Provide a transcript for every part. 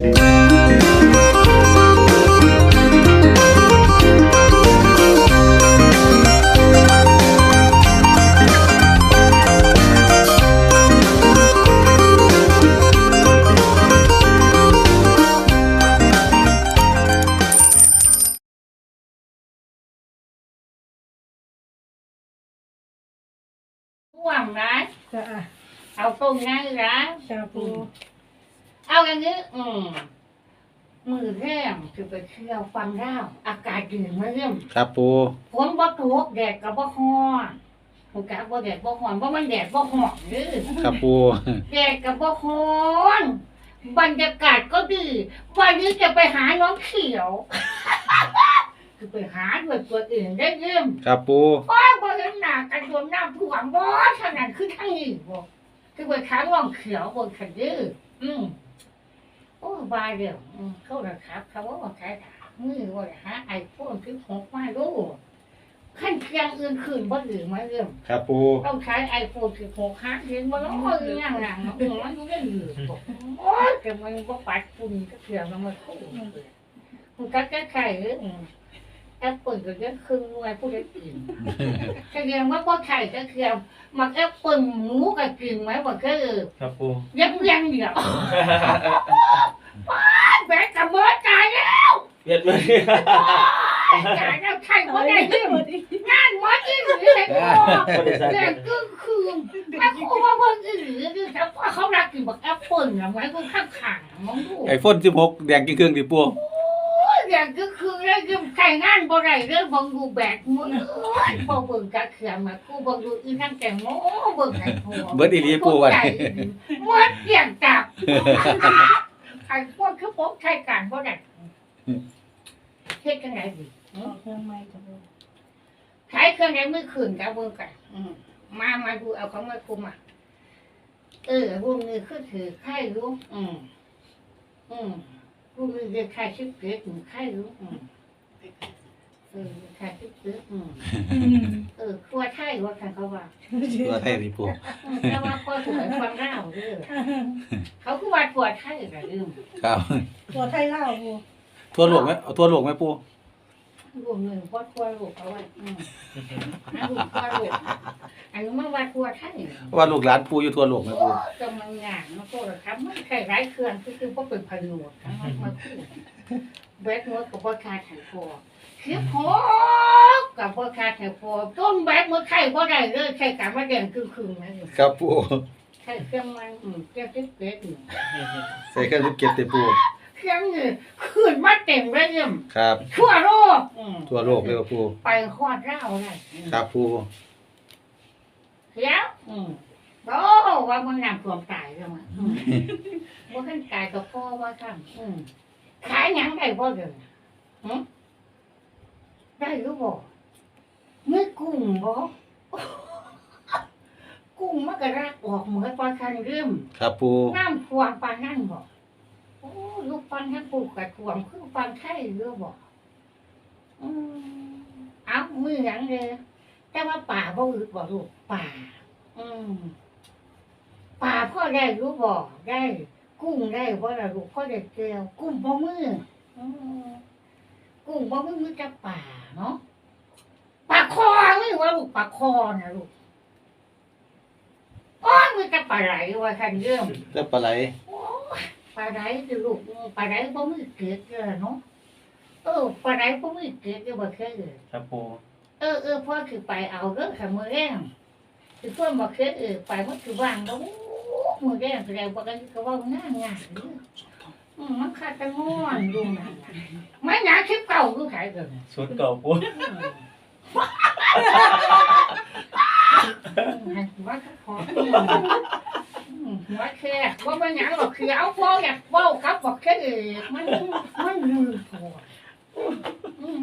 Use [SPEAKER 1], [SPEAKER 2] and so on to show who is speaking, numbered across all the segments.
[SPEAKER 1] ห่วงนะ
[SPEAKER 2] จ้า
[SPEAKER 1] เอาตรงนั้นนะ
[SPEAKER 2] จ้าปู
[SPEAKER 1] เอาอย่างนี้ อืม มือแรมคือไปเที่ยวฟังเล่าอากาศดีมาเริ่ม
[SPEAKER 3] ครับปู
[SPEAKER 1] ฝนบ่ตกแดดก็บ่ฮ้อนหูกะบ่แดดบ่ฮ้อนบ่มันแดดบ่ฮ้อนเด้อ
[SPEAKER 3] ครับปู
[SPEAKER 1] แดดก็บ่ฮ้อนบรรยากาศก็ดี วันนี้จะไปหาน้องเขียว คือไปหาด้วยตัวเองได้เริ่ม
[SPEAKER 3] ครับปู
[SPEAKER 1] ป้าบ่เห็นหน้ากันโดนน้ำท่วมบ่ขนาดคือทางนี้บ่คือไปค้างร่องเขียวบนขันยื้ออืม โอ้บายเดียวอืมเขาระครับเขาว่าว่าใช้ถามมือว่าหาไอโฟนคือหกมาดูขั้นเคียงอื่นคืนบ่อื่นมาเรื่อง
[SPEAKER 3] ครับปู
[SPEAKER 1] ต้องใช้ไอโฟนคือหกห้าเห็นบ่แล้วก็อีหยังหลังอืมมันอยู่ได้อยู่โอ้ยแต่มันบ่ปัดฝุ่นก็เถื่อนมันมาคู่มันก็แก้ไขเด้ออืม แอปเปิลก็ยังครึ่งหน่วยผู้ใดกินแสดงว่าพ่อไข่ก็คือมักแอปเปิลหมูกับกินไหมบอกก็เออ
[SPEAKER 4] ครับปู
[SPEAKER 1] ยังยังเดียวแบกกับเบิร์ดตายแล้ว
[SPEAKER 4] เวียดเลย
[SPEAKER 1] ตายแล้วไข่ก็ได้ขึ้นงานหมดที่หรือไอ้พ่อเรื่องกึ่งคืนแม่ครูว่าเบิ่งอีหรือคือแต่ว่าเขารักกินบักแอปเปิลนะไว้กูข้างขางมองดู
[SPEAKER 3] ไอโฟนสิบหกแดงกี่เครื่องดิปู
[SPEAKER 1] เรื่องกึ่งคืนแล้วยังใครงานบ่ได้เรื่องบังดูแบกมือบ่เบิ่งกะเขือมากูบังดูอีนั่งแต่งโมเบิ่งไอ้พ่อ
[SPEAKER 3] เบิร์ดอีหลีปูวัน
[SPEAKER 1] เมื่อเกี่ยงจับไอ้พวกคือพวกใช้การบ่ได้เฮ็ดจังไดดี
[SPEAKER 2] ออกเครื่องไม้จ้าปู
[SPEAKER 1] ใช้เครื่องใดมือขืนกับมือกันอืมมามาดูเอาของมาคุมอะเออรุ่นนี้คือถือไข่รู้อืมอืม รุ่นนี้เรียกไข่ชิบเกล็ดถึงไข่รู้อืมเออไข่ชิบเกล็ดอืมเออครัวไทยว่ากันเขาว่า
[SPEAKER 3] ตัวไทยดิปู
[SPEAKER 1] อืมแต่ว่าครัวสวยความร่าวเด้อเขาคือว่าครัวไทยก็ลืม
[SPEAKER 3] ครับ
[SPEAKER 2] ตัวไทยเล่าปู
[SPEAKER 3] ทั่วโลกไหมเอาทั่วโลกไหมปู
[SPEAKER 1] รวมหนึ่งวัดครัวลูกเอาไว้อืมอันนี้ครัวลูกอันนี้มันวัดครัวไทย
[SPEAKER 3] ว่าลูกหลานปูอยู่ทั่วโลกไหมปู
[SPEAKER 1] กำลังงานมาโทษครับมันใช่ไร้เครื่องคือคือว่าเป็นพยโยชน์ทั้งมันมาคู่แบล็กเมื่อกับว่าคาถ่ายพอคือพอกับว่าคาถ่ายพอต้นแบล็กเมื่อไข่ว่าได้เลยไข่กามาแดงคือคืนนั่นเอง
[SPEAKER 3] ครับปู
[SPEAKER 1] ไข่เครื่องมันอืมเครื่องติ๊กเกล็ดอืม
[SPEAKER 3] ใส่เครื่องทุกเก็บติปู
[SPEAKER 1] เครื่องนี่คืนมาเต็มเลยเนี่ย
[SPEAKER 3] ครับ
[SPEAKER 1] ทั่วโลกอืม
[SPEAKER 3] ทั่วโลกเลยว่าปู
[SPEAKER 1] ไปฮอดเล่าได้อืม
[SPEAKER 3] ครับปู
[SPEAKER 1] แล้วอืมโอ้ว่ามันนำความตายแล้วมั้งอืมว่าขั้นตายกับพ่อว่าขั้นอืมขายหยังได้บ่เดินหืมได้หรือบ่เมื่อกุ้งบ่กุ้งมันก็รักออกเหมือนปลาคันเริ่ม
[SPEAKER 3] ครับปู
[SPEAKER 1] น้ำท่วมปานนั่นบ่ โอ้ลูกปันให้ปลูกกระท่วมคือปันไข่หรือบ่อืมเอามือหยังเลยแต่ว่าป่าบ่อึดบ่ลูกป่า อืมป่าพ่อได้รู้บ่ได้ กุ้งได้บ่ล่ะลูกพ่อได้เกลียวกุ้งบ่มืออืมกุ้งบ่มือมือจะป่าเนาะปลาคอไม่ว่าลูกปลาคอนะลูกอ้อนมือจะปลาไหลว่าคันเรื่อง
[SPEAKER 3] แล้วปลาไหล
[SPEAKER 1] โอ้ยป ลาไหลสิลูกอืมปลาไหลบ่มือเกลียดเด้อเนาะเออปลาไหลบ่มือเกลียดเด้อบ่เคยเลย
[SPEAKER 4] ครับปู
[SPEAKER 1] เออเออพ่อคือไปเอาเรื่องขัมือแรงคือเพื่อนบอกเคสเออไปมันคือว่างแล้วมือแรงแสดงว่ากันก็ว่าง่ายง่ายอืมมันขาดแต่ง่วนดูนะไม่หนาคลิปเก่าคือขายเกิน
[SPEAKER 4] ชุดเก่าปู
[SPEAKER 1] หัวขอ หัวแค่ว่าไม่หนาหรอกคือเอาพ่ออยากเว้าครับบอกแค่เออมันมันลืมพอ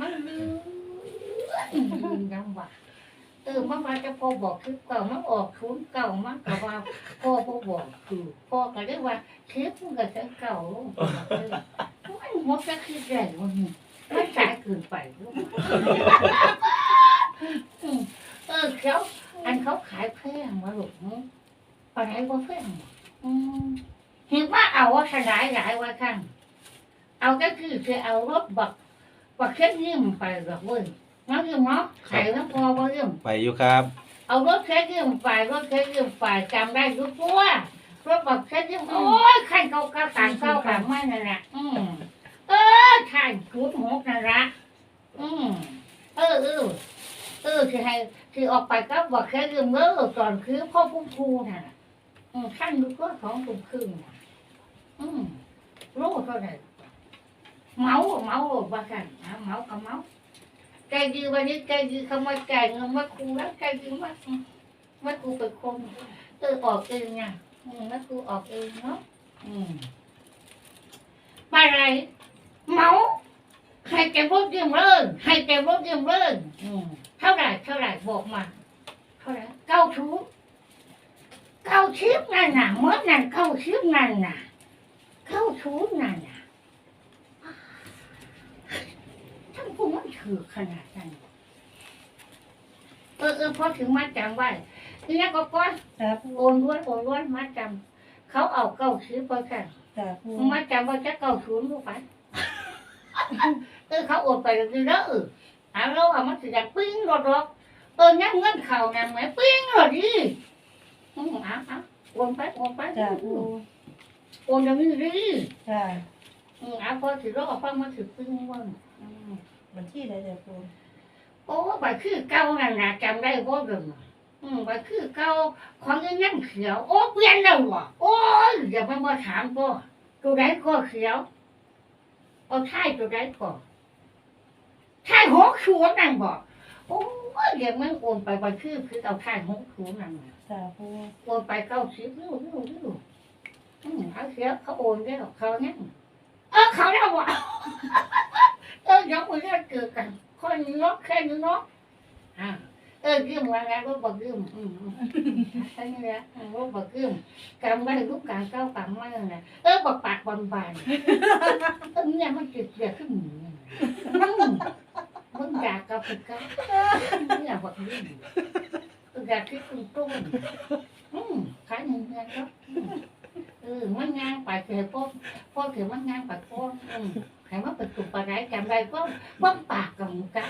[SPEAKER 1] มันลืมลืมยังว่าเออมันมาจะพอบอกคือเก่ามันออกทุนเก่ามันก็ว่าพ่อพ่อบอกคือพ่อก็เรียกว่าเทปมันก็จะเก่าลงไปเลยมันหมดจะคือใหญ่มันมันสายเกินไปลูกอืมเออเขาอันเขาขายแพงวะลูกปลาไหลว่าแพงอืม เห็นว่าเอาว่าขนาดหลายว่าข้างเอาก็คือคือเอารถบักบักเครื่องยืมไปหรอกเว้ยน้องยืมเนาะไข่น้ำพอบ่ยืม
[SPEAKER 3] ไปอยู่ครับ
[SPEAKER 1] เอารถเครื่องยืมไปรถเครื่องยืมไปจำได้ทุกตัวรถบักเครื่องยืมโอ้ยขันเก่าเก่าขันเก่าขันไม่นั่นแหละอืมเออขันชุดหกนั่นละอืมเออเออเออคือให้คือออกไปก็บักเครื่องยืมเมื่อก่อนคือพ่อพุ่งพูน่ะอืม ขั้นดูก็ของตุ้มครึ่งอืมรู้เท่าไหร่เมาเมาบ้ากันเมากับเมาใจดีวันนี้ใจดีคำว่าใจเงินว่าครูแล้วใจดีมากว่าครูเป็นคนเออออกเองไงอืมว่าครูออกเองเนาะอืมไปไรเมาให้แกรถยืมเลิกให้แกรถยืมเลิกอืมเท่าไหร่เท่าไหร่บอกมา เท่าไหร่เก้าชู้ เก้าชิปนั่นน่ะเมื่อนั่นเก้าชิปนั่นน่ะเก้าชูนั่นน่ะทั้งพวกมันถือขนาดนั้นเออเออพอถึงมาจำไว้ทีนี้ก็ก้อน
[SPEAKER 2] จ้าปู
[SPEAKER 1] โอนล้วนโอนล้วนมาจำเขาเอาเก้าซื้อไปกัน
[SPEAKER 2] จ้าปู
[SPEAKER 1] มาจำว่าจะเก้าศูนย์ลูกไปเออเขาโอนไปเลยเด้อเออเอาแล้วเอามันสิจะปิ้งรถรถเออนั่งเงินเข่านั่นไหมปิ้งรถดิ อืมเอาเอาโอนไปโอนไป
[SPEAKER 2] จ้าปู
[SPEAKER 1] โอนอย่างนี้ดิ
[SPEAKER 2] จ้า
[SPEAKER 1] อืมเอาพอถือรถเอาฟังมาถือปิ้งวันอืม
[SPEAKER 2] บัญชีอะไรจ้าปู
[SPEAKER 1] โอ้ไปคือเก่านั่นนะจำได้บ่าเดิมอืมไปคือเก่าของยังยังเขียวโอ้เปลี่ยนแล้ววะโอ้ยอย่ามามาถามก็ตัวไหนก็เขียวเอาท่ายตัวไหนก็ท่ายหกชูนั่นบอก โอ้ยเดี๋ยวมันโอนไปไปคือคือเอาท่ายหกชูนั่นน่ะ
[SPEAKER 2] จ้าปู
[SPEAKER 1] โอนไปเก้าสิบนิ้วนิ้วนิ้วอืมเอาเขียวเขาโอนแล้วเขาเนี่ยเออเขาแล้วว่ะเออเดี๋ยวมันจะเกิดกัน คนนี้เนาะแค่นี้เนาะอ่าเออยืมมาแล้วก็บอกยืมอืมอืมแค่นี้แหละอืมว่าบอกยืมกำไม่รู้การเก้ากำไม่เลยเออบอกปากบานบานๆเออเนี่ยมันเกิดเกิดขึ้นหนีอืมมึง อยากกับมึงกับเนี่ยบอกยืมเอออยากคิดตุ้งตุ้งอืมขายเงินเงินก็อืมเออมันงานไปเกิดพ่อพ่อเกิดมันงานไปพ่ออืมให้มันเป็นตุ่มปลาไหลจำได้ก็ป้องปากกับหมูกะ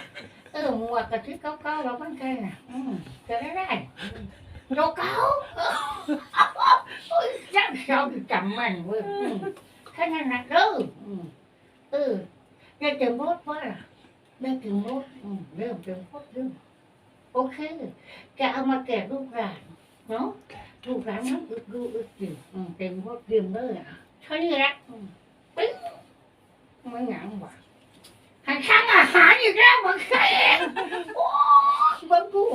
[SPEAKER 1] เออหมวกกระทิเก้าเก้าเราบ้านใครน่ะอืมจะได้ได้โลเก้าโอ้ยยังชอบจำมันเว้ยอืมแค่นั้นนะเด้ออืมเออได้เต็มรถว่า ได้เต็มรถอืมเริ่มเต็มรถเริ่มโอเคจะเอามาแกะลูกหลานเนาะลูกหลานมันอึดดูอึดจิอืมเต็มรถเต็มเลยอะเท่านี้แหละอืมปิ๊งมันหยังวะหันช่างอาหารอีกแล้วมันใครโอ้ยบังกู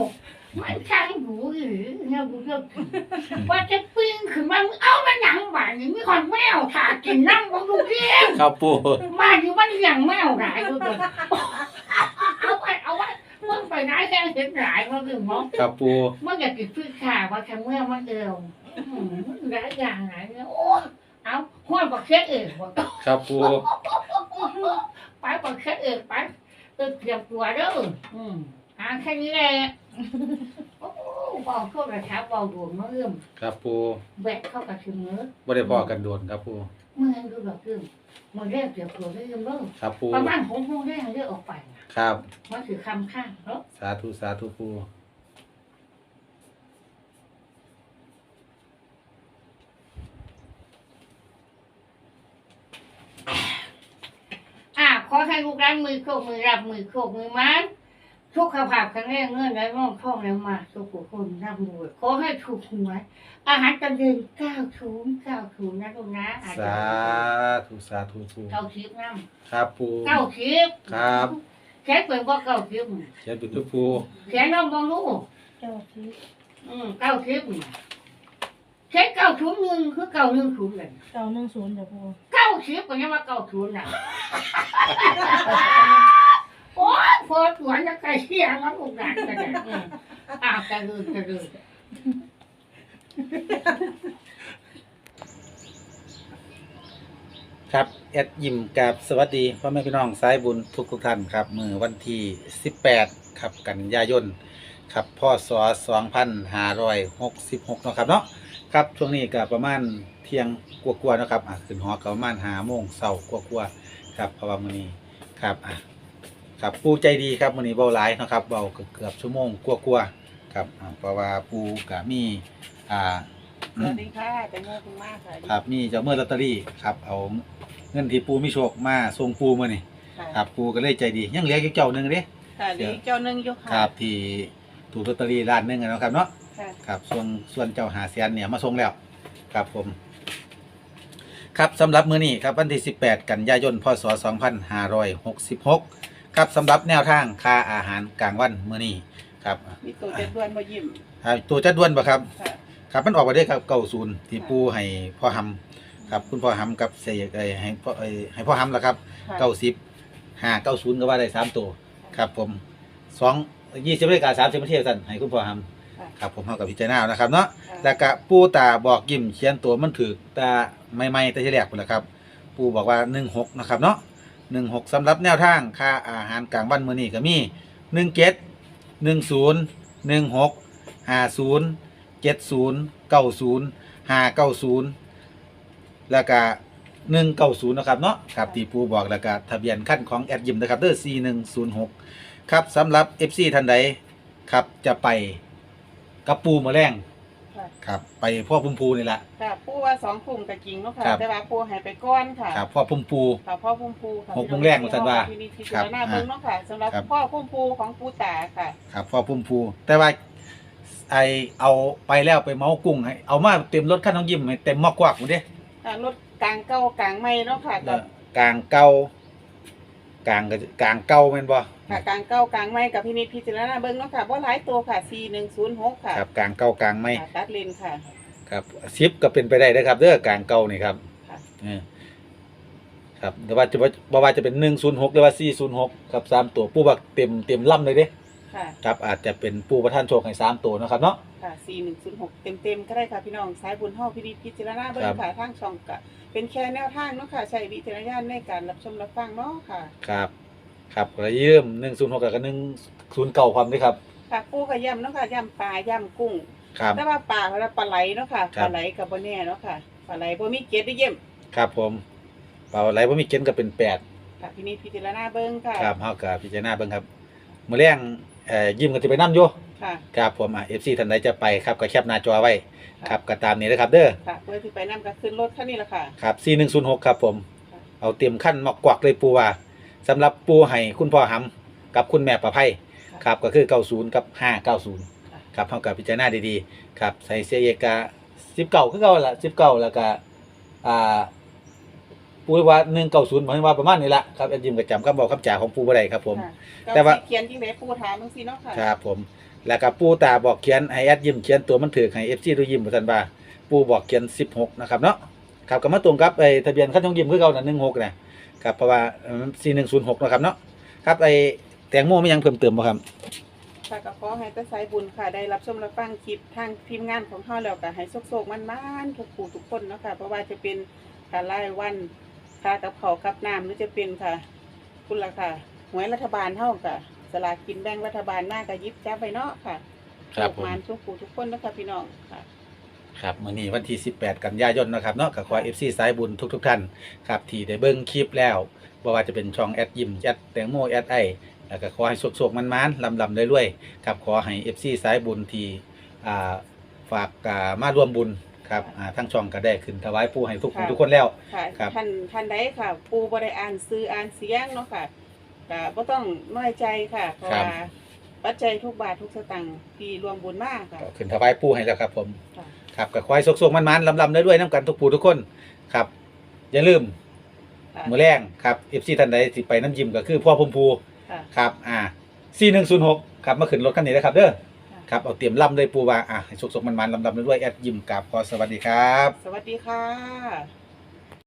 [SPEAKER 1] มันช่างหูหรือเนี่ยกูจะว่าจะปิ้งขึ้นมามึงเอามันหยังวะนี่มีคนแมวถ่ากินนั่งบังกูเรียง
[SPEAKER 3] ครับปู
[SPEAKER 1] มาอยู่มันเลี้ยงแมวหลายกูเลยเอาไปเอาไว้ มึงไปไหนแค่เห็นหลายมันคือมอง
[SPEAKER 3] ครับปู
[SPEAKER 1] มันอยากกินพืชข่าว่าทำเมื่อมันเอวอืมมันหลายอย่างหลายเนี่ยโอ้ยเอาห้อนบอกเช็ดเองบอก
[SPEAKER 3] ครับปู
[SPEAKER 1] ไปบอกแค่เองไปเออเตรียมตัวเด้ออืมหาแค่นี้แหละโอ้บอกโทษนะครับบอกดวงมาเอื้อม
[SPEAKER 3] ครับปู
[SPEAKER 1] แบกเข้ากับถึงเนื้อ
[SPEAKER 3] บ่ได้พอกันโดนครับปู
[SPEAKER 1] เมื่อดูดอกเอื้อมมันแรกเตรียมตัวได้ยังเด้อ
[SPEAKER 3] ครับปู
[SPEAKER 1] ประมาณหกโมงแรกเรียกออกไปนะครับมันถือคำข้างเนาะ
[SPEAKER 3] สาธุสาธุปู
[SPEAKER 1] อ่าขอให้ลูกร้านมือโคกมือรับมือโคกมือมัน ทุกขภาพแข็งแรงเงินไหลร่องคล่องแล้วมาสุขุคนร่ำรวยขอให้ถูกหวยอาหารจำเดินเก้าชูนเก้าชูนนะลูกนะอาจ
[SPEAKER 3] สา
[SPEAKER 1] จะ
[SPEAKER 3] ธุสาธุปู
[SPEAKER 1] เก้าชิปน้
[SPEAKER 3] ครับปูำ
[SPEAKER 1] เก้าชิป
[SPEAKER 3] ครับ
[SPEAKER 1] แค่เป็นว่าเก้าชิป
[SPEAKER 3] เขียนเป็นทุกปู
[SPEAKER 1] แค่น้องมองรู้
[SPEAKER 2] เจ้าชี
[SPEAKER 1] อืมเก้าชิปแค่เก้าชูนหนึ่งคือเก้าหนึ่งชูนเลย
[SPEAKER 2] เก้าหนึ่งศูนย์จ้าปู
[SPEAKER 1] เก้าชิปก็ยังว่าเก้าชูนน่ะ โอ้ยพอสวนจะใกล้เที่ยงแล้วลูกหลานกันเนี่ยอืมอ้าวจะลืมจะลืม
[SPEAKER 3] ครับแอดยิมกับสวัสดีพ่อแม่พี่น้องสายบุญทุกทุกๆท่านครับ มือวันที่ 18 ครับกันยายนครับพ่อสอสองพันห้าร้อยหกสิบหกเนาะครับเนาะครับช่วงนี้ก็ประมาณเที่ยงกว่าๆเนาะครับอะขึ้นหอก็ประมาณห้าโมงเช้ากว่าๆครับเพราะว่ามื้อนี้ครับอะ ครับปูใจดีครับมื้อนี้เบาหลายเนาะครับเบาเกือบชั่วโมงกว่าๆครับอะเพราะว่าปูก็มีอ่า
[SPEAKER 4] สวัสดีค่ะแตงโมคุณมากค่ะ
[SPEAKER 3] ครับมีเจ้าเมื่อลอตเตอรี่ครับเอาเงินที่ปูมีโชคมาส่งปูมื้อนี้
[SPEAKER 4] ค่ะ
[SPEAKER 3] ครับปูก็เลยใจดียังเหลืออยู่เจ้าหนึงเด้
[SPEAKER 4] ค่ะดีเจ้าหนึ่งอยก
[SPEAKER 3] ค
[SPEAKER 4] ค่ะ
[SPEAKER 3] รับที่ถูกลอตเตอรี่ล้านหนึงอะเนาะครับเนาะ
[SPEAKER 4] ค่ะ
[SPEAKER 3] ครับส่วนส่วนเจ้าหาเสียนเนี่ยมาส่งแล้วครับผม ครับสำหรับมื้อนี้ครับวันที่ 18 กันยายนพศ2566 ครับสำหรับแนวทางค่าอาหารกลางวันมื้อนี้ครับ
[SPEAKER 4] มีตัวเจ็ดด้วนมายิ้ม
[SPEAKER 3] อ่าตัวจัดด่วนบ่ครับ
[SPEAKER 4] ค่ะ
[SPEAKER 3] ครับมันออกมาได้ครับ90ที่ปูให้พ่อหำครับคุณพ่อหำกับเสยเอ้ยให้พ่อเอ้ยให้พ่อหำล่ะครับ
[SPEAKER 4] ค่ะ
[SPEAKER 3] 90 5 90ก็ว่าได้สามตัวครับผม2 20นาฬิกา30นาทีสั่นให้คุณพ่อหำ
[SPEAKER 4] ค่ะ
[SPEAKER 3] ครับผมเฮากับพิจารณาเอานะครับเนาะ
[SPEAKER 4] ค่ะ
[SPEAKER 3] แล้วก็ปู่ตาบอกยิ้มเขียนตัวมันถือตาใหม่ๆแต่ที่แรกพุ่นล่ะครับ ปู่บอกว่า16นะครับเนาะ หนึ่งหกสำหรับแนวทางค่าอาหารกลางวันมื้อนี้ก็มีหนึ่งเจ็ดหนึ่งศูนย์หนึ่งหกห้าศูนย์เจ็ดศูนย์เก้าศูนย์ห้าเก้าศูนย์แล้วก็หนึ่งเก้าศูนย์นะครับเนาะครับตีปูบอกแล้วก็ทะเบียนขั้นของแอดยิมนะครับเด้อสี่หนึ่งศูนย์หกครับสำหรับเอฟซีท่านใดครับจะไปกระปูมาแรง
[SPEAKER 4] ค่ะ
[SPEAKER 3] ครับไปพ่อพุ่มพูนี่แหละ
[SPEAKER 4] ค่ะปูว่าสองกลุ่มกับจริงเนาะค่ะ
[SPEAKER 3] ครับ
[SPEAKER 4] แต่ว่าปูใหายไปก้อนค่ะ
[SPEAKER 3] ครับพ่อพุ่มพู
[SPEAKER 4] ค่ะพ่อพุ่มปูค่ะ
[SPEAKER 3] หกโมงแรกเหมือนกันว่า
[SPEAKER 4] ที่นี่ที่
[SPEAKER 3] ครั
[SPEAKER 4] จา
[SPEAKER 3] บ
[SPEAKER 4] รณาเบิ่งเนาะค่ะสำหรับ
[SPEAKER 3] ครับ
[SPEAKER 4] พ่อพุ่มปูของปูตาค่ะ
[SPEAKER 3] ครับพ่อพุ่มพู แต่ว่าไอเอาไปแล้วไปเมากุ้งให้เอามาเต็มรถขั้นน้องยิ้มให้เต็มหมอกกวักหมดเด้
[SPEAKER 4] ค่ะรถกลางเก้ากลางไม่เนาะค่ะกับ
[SPEAKER 3] กลางเก่าก ลางก็กลางเก่าแม่นบ่
[SPEAKER 4] ค่ะกลางเก้ากลางไม่กับพินิจพิจารณาเบิ่งเนาะค่ะบ่หลายตัวค่ะ4106ค่ะ
[SPEAKER 3] ครับกลางเก่ากลางไม่
[SPEAKER 4] ค่ะตัดเลนค่ะ
[SPEAKER 3] ครับซิปก็เป็นไปได้เด้อครับเด้อกลางเก่านี่ครับ
[SPEAKER 4] ค่ะ
[SPEAKER 3] เออครับแต่ว่าจะว่าบ่ว่าจะเป็น106หรือว่า406ครับสามตัวปูบักเต็มเต็มลำเลยเด้
[SPEAKER 4] ค่ะ
[SPEAKER 3] ครับอาจจะเป็นปูประท่านโชคให้สามตัวเนาะครับเนาะ
[SPEAKER 4] ค่ะ4106เต็มๆก็ได้ค่ะพี่น้องสายบุญเฮาพินิจพิจารณาเบิ่ง
[SPEAKER 3] ครับ
[SPEAKER 4] ค่ะทางช่องก็ เป็นแค่แนวทางเนาะค่ะ ใช้วิจารณญาณในการรับชมรับฟังเนาะค่ะ
[SPEAKER 3] ครับ ครับก็เริ่มหนึ่งศูนย์หกกับหนึ่งศูนย์เก่าความด้วยครับ
[SPEAKER 4] ค่ะปูก็ย่ำเนาะค่ะย่ำปลาย่ำกุ้ง
[SPEAKER 3] ครับ
[SPEAKER 4] แต่ว่าปลาแล้วปลาไหลเนาะค่ะ
[SPEAKER 3] ครั
[SPEAKER 4] ป
[SPEAKER 3] บ
[SPEAKER 4] ลาไหลกับบ่แน่เนาะค่ะ ปลาไหลบ่มีเกล็ดได้เยี่ยม
[SPEAKER 3] ครับผมเป่าไหลว่ามีเกณฑ์ก็เป็นแปด
[SPEAKER 4] ค่ะพินิจพิจารณาเบิ่งค่ะ
[SPEAKER 3] ครับเฮากับพิจารณาเบิ่งครับมื้อแรง เอ่อยิ้มกันสิไปนํอยู่
[SPEAKER 4] ค่ะ
[SPEAKER 3] ครับผมอะ FC ท่านใดจะไปครับก็แคปหน้าจอไว้
[SPEAKER 4] ค่ะ
[SPEAKER 3] ครับก็ตามนี้นะครับเด้อ
[SPEAKER 4] ค่ะเพื่อที่ไปนํก็ขึ้นรถคันนี้ล่ะค่ะ
[SPEAKER 3] ครับ4106ครับผม
[SPEAKER 4] ค่ะ
[SPEAKER 3] เอาเตรียมขั้นมากวักเลยปูว่าสำหรับปูให้คุณพ่อหำกับคุณแม่ประไพครับก็คือ90กับ590ครับเฮากับพิจารณาดีๆครับใส่เสียเอกา19คือเก่าล่ะ19แล้วก็อ่า ปูว่า190หมายถึงว่าประมาณนี้ละครับแอดยิมก็จำคำบอกคำจ่าของปูบ่ได้ครับผม
[SPEAKER 4] ค่ะ
[SPEAKER 3] แต่
[SPEAKER 4] แต่
[SPEAKER 3] ว่า
[SPEAKER 4] ว่าเขียนจังได๋ปูถามจังซี่เนาะค่ะ
[SPEAKER 3] ครับผม แล้วก็ปูตาบอกเขียนให้แอดยิมเขียนตัวมันถือให้ FC ดูยิมบ่ทันว่าปูบอกเขียน16นะครับเนาะครับก็มาตรงกับไอ้ทะเบียนคันทองยิมคือเก่าน่ะ16นะครับเพราะว่าเอ่อ4106นะครับเนาะครับไอ้แตงโมมีหยังเพิ่มเติมบ่ครับ
[SPEAKER 4] ค่ะก็ขอให้แต่สายบุญค่ะ ได้รับชมรับฟังคลิปทางทีมงานของเฮาแล้วก็ให้โชคๆมันๆทุกผู้ทุกคนเนาะค่ะเพราะว่าจะเป็นการรายวัน ค่ากับข้าวกับน้ำหรือจะเป็นค่ะ คุณล่ะค่ะหวยรัฐบาลเฮาก็สลากกินแบ่งรัฐบาลมากก็หยิบจับไปเนาะค่ะ
[SPEAKER 3] ครับผม
[SPEAKER 4] โชมานทุกผู้ทุกคนเนาะค่ะพี่น้องค่ะ
[SPEAKER 3] ครับมื้อนี้วันที่ 18 กันยายนนะครับเนาะก็ขอ FC สายบุญทุกๆท่านครับที่ได้เบิ่งคลิปแล้วบ่ว่าจะเป็นช่องแอดยิมแอดแตงโมแอดไอแล้วก็ขอให้โชคๆมันๆลำๆรวยๆครับขอให้ FC สายบุญที่อ่าฝากอ่ามาร่วมบุญ ครับอ่าทั้งช่องก็ได้ขึ้นถวายปู่ให้ทุกผู้
[SPEAKER 4] ค่ะ
[SPEAKER 3] ทุกคนแล้ว
[SPEAKER 4] ค่ะ
[SPEAKER 3] ครับ
[SPEAKER 4] ท่านท่านใดค่ะ ปูบ่ได้อ่านซื้ออ่านเสียงเนาะค่ะก็บ่ต้องน้อยใจค่ะเพราะ
[SPEAKER 3] ครับ
[SPEAKER 4] ว่าปัจจัยทุกบาททุกสตางค์ที่รวมบุญมากค่ะ
[SPEAKER 3] ก็ขึ้นถวายปู่ให้แล้วครับผม
[SPEAKER 4] ค่ะ
[SPEAKER 3] ครับก็ขอให้โชคๆมันๆลำๆรวยๆนํกันทุกผู้ทุกคนครับ อย่าลืม
[SPEAKER 4] ค่ะ
[SPEAKER 3] มื้อแรงครับ FC ท่านใดสิไปน้ำยิมก็คือพ่อพมพู
[SPEAKER 4] ค่ะ
[SPEAKER 3] ครับอ่า4106ครับมาขึ้นรถคันนี้นะครับเด้อ
[SPEAKER 4] ค่ะ
[SPEAKER 3] ครับเอาเตรียมล่ำเลยปูว่าอะให้สุกๆมันๆลำๆด้วยแอดยิมกับขอสวัสดีครับ
[SPEAKER 4] สวัสดีค่ะ